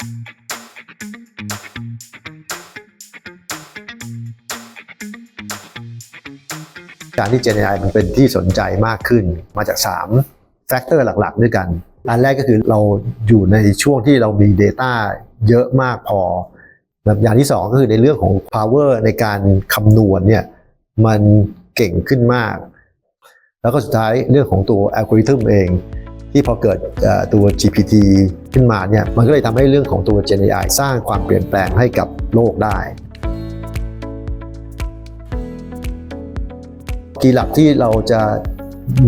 การที่ Gen AI มันเป็นที่สนใจมากขึ้นมาจาก3แฟกเตอร์หลักๆ ด้วยกัน อันแรกก็คือเราอยู่ในช่วงที่เรามี Data เยอะมากพอแบบอย่างที่ 2 ก็คือในเรื่องของ power ในการคำนวณเนี่ยมันเก่งขึ้นมาก แล้วก็สุดท้ายเรื่องของตัวอัลกอริทึมเอง ที่พอเกิดตัว GPT ขึ้นมาเนี่ยมันก็เลยทำให้เรื่องของตัว Gen AI สร้างความเปลี่ยนแปลงให้กับโลกได้กีหลักที่เราจะ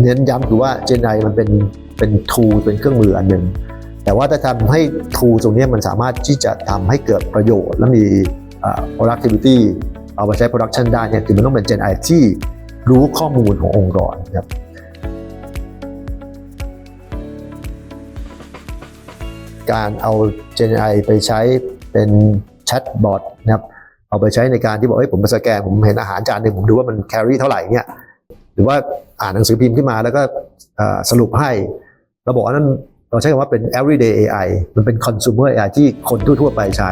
เน้นย้ำคือว่า Gen AI มันเป็นเป็น tool เป็นเครื่องมืออันหนึ่งแต่ว่าถ้าทำให้ tool ตรงนี้มันสามารถที่จะทำให้เกิดประโยชน์ และมี productivity เอาไปใช้ production ได้เนี่ยคือมันต้องเป็น Gen AI ที่รู้ข้อมูลขององค์กรครับ การเอา Gen AI ไปใช้เป็นแชทบอทนะครับเอาไปใช้ในการที่บอกเฮ้ยผมไปสแกนผมเห็นอาหารจานหนึ่งผมดูว่ามันแคลอรี่เท่าไหร่เนี่ยหรือว่าอ่านหนังสือพิมพ์ขึ้นมาแล้วก็สรุปให้เราบอกว่านั้นเราใช้คำว่าเป็น everyday AI มันเป็น consumer AI ที่คนทั่วๆไปใช้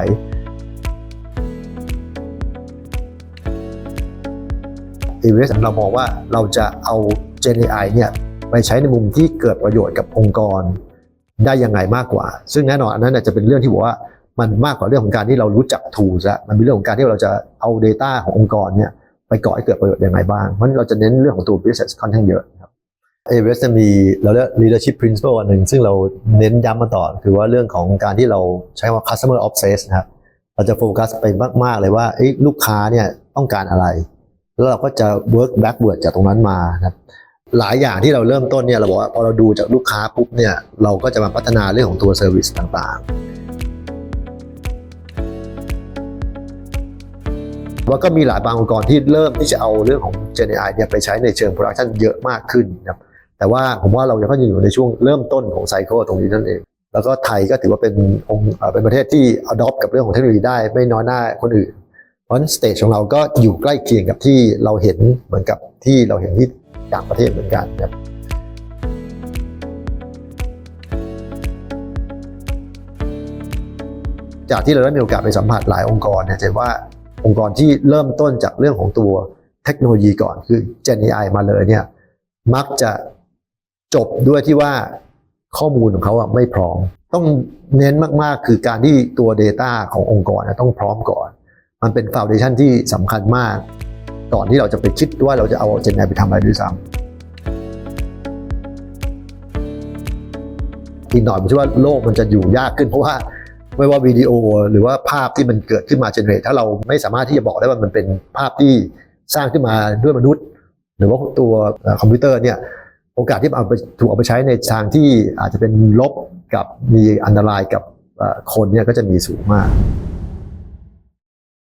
a w s เรามองว่าเราจะเอา Gen AI เนี่ยไปใช้ในมุมที่เกิดประโยชน์กับองค์กร ได้ยังไงมากกว่า ซึ่งแน่นอนอันนั้นจะเป็นเรื่องที่บอกว่ามันมากกว่าเรื่องของการที่เรารู้จัก tools ละมันเป็นเรื่องของการที่เราจะเอา Data ขององค์กรเนี่ยไปก่อให้เกิดประโยชน์ยังไงบ้าง เพราะฉะนั้นเราจะเน้นเรื่องของตัว business ค่อนข้างเยอะครับ AWS จะมีเราเรียก leadership principle อันหนึ่งซึ่งเราเน้นย้ำมาต่อคือว่าเรื่องของการที่เราใช้คำว่า customer obsessed นะครับเราจะโฟกัสไปมาก ๆ เลยว่าลูกค้าเนี่ยต้องการอะไร แล้วเราก็จะ work backward จากตรงนั้นมานะครับ หลายอย่างที่เราเริ่มต้นเนี่ยเราบอกว่าพอเราดูจากลูกค้าปุ๊บเนี่ยเราก็จะมาพัฒนาเรื่องของตัวเซอร์วิสต่างๆว่าก็มีหลายบางองค์กรที่เริ่มที่จะเอาเรื่องของ Gen AI เนี่ยไปใช้ในเชิง Production เยอะมากขึ้นครับแต่ว่าผมว่าเรายังก็ยังอยู่ในช่วงเริ่มต้นของไซเคิลตรงนี้นั่นเอง แล้วก็ไทยก็ถือว่าเป็นองค์เป็นประเทศที่ adopt กับเรื่องของเทคโนโลยีได้ไม่น้อยหน้าคนอื่นเพราะฉะนั้นสเตจของเราก็อยู่ใกล้เคียงกับที่เราเห็นเหมือนกับที่เราเห็นที่ ต่างประเทศเหมือนกันครับจากที่เราได้มีโอกาสไปสัมผัสหลายองค์กรเนี่ยจะว่าองค์กรที่เริ่มต้นจากเรื่องของตัวเทคโนโลยีก่อนคือ Gen AI มาเลยเนี่ยมักจะจบด้วยที่ว่าข้อมูลของเขาอะไม่พร้อม ต้องเน้นมากๆคือการที่ตัว Data ขององค์กรต้องพร้อมก่อน มันเป็นฟ u n เดชันที่สำคัญมาก ก่อนที่เราจะไปคิดว่าเราจะเอา Gen AI ไปทำอะไรด้วยซ้ำอีกหน่อยผมเชื่อว่าโลกมันจะอยู่ยากขึ้นเพราะว่าไม่ว่าวิดีโอหรือว่าภาพที่มันเกิดขึ้นมาเจเนเรตถ้าเราไม่สามารถที่จะบอกได้ว่ามันเป็นภาพที่สร้างขึ้นมาด้วยมนุษย์ หรือว่าตัวคอมพิวเตอร์เนี่ยโอกาสที่เอาไปถูกเอาไปใช้ในทางที่อาจจะเป็นลบกับมีอันตรายกับคนเนี่ยก็จะมีสูงมาก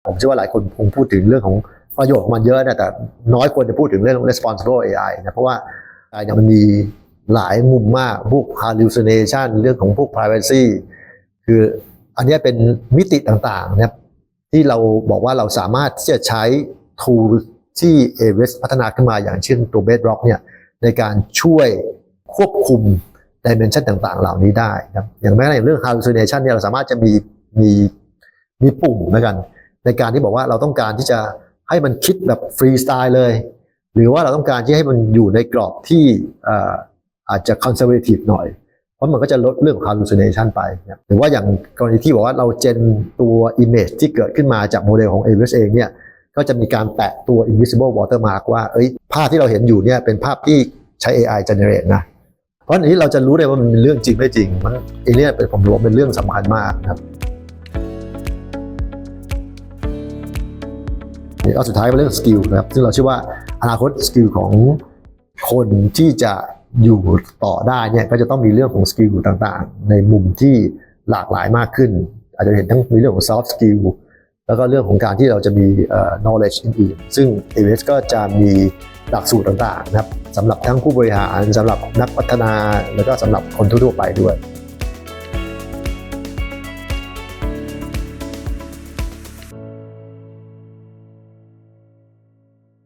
ผมเชื่อว่าหลายคนคงพูดถึงเรื่องของ ประโยชน์ของมันเยอะนะแต่น้อยคนจะพูดถึงเรื่อง responsible AI นะเพราะว่า AI เนี่ยมันมีหลายมุมมากพวก hallucination เรื่องของพวก privacy คืออันนี้เป็นมิติต่างๆนะที่เราบอกว่าเราสามารถที่จะใช้ tool ที่ AWS พัฒนาขึ้นมาอย่างเช่นตัว Bedrock เนี่ยในการช่วยควบคุม dimension ต่างๆ เหล่านี้ได้นะครับอย่างแม้แต่เรื่อง hallucination เนี่ยเราสามารถจะมีมีมีปุ่มแล้วกัน ในการที่บอกว่าเราต้องการที่จะ ให้มันคิดแบบฟรีสไตล์เลย หรือว่าเราต้องการที่ให้มันอยู่ในกรอบที่อาจจะ conservative หน่อย เพราะมันก็จะลดเรื่องของ hallucination ไป หรือว่าอย่างกรณีที่บอกว่าเราเจนตัว image ที่เกิดขึ้นมาจากโมเดลของ AWS เองเนี่ยก็จะมีการแตะตัว invisible watermark ว่าเอ้ยภาพที่เราเห็นอยู่เนี่ยเป็นภาพที่ใช้ AI generate นะ เพราะอันนี้เราจะรู้ได้ว่ามันเป็นเรื่องจริงไม่จริง มันอันเนี้ยเป็นผมรู้ว่าเป็นเรื่องสำคัญมากครับ เอาสุดท้ายเป็นเรื่องสกิลนะครับซึ่งเราเชื่อว่าอนาคตสกิลของคนที่จะอยู่ต่อได้เนี่ยก็จะต้องมีเรื่องของสกิลต่างๆ ในมุมที่หลากหลายมากขึ้น อาจจะเห็นทั้งมีเรื่องของ soft skill แล้วก็เรื่องของการที่เราจะมี knowledge อื่นๆซึ่ง AWS ก็จะมีหลักสูตรต่างๆนะครับสำหรับทั้งผู้บริหารสำหรับนักพัฒนาแล้วก็สำหรับคนทั่วๆไปด้วย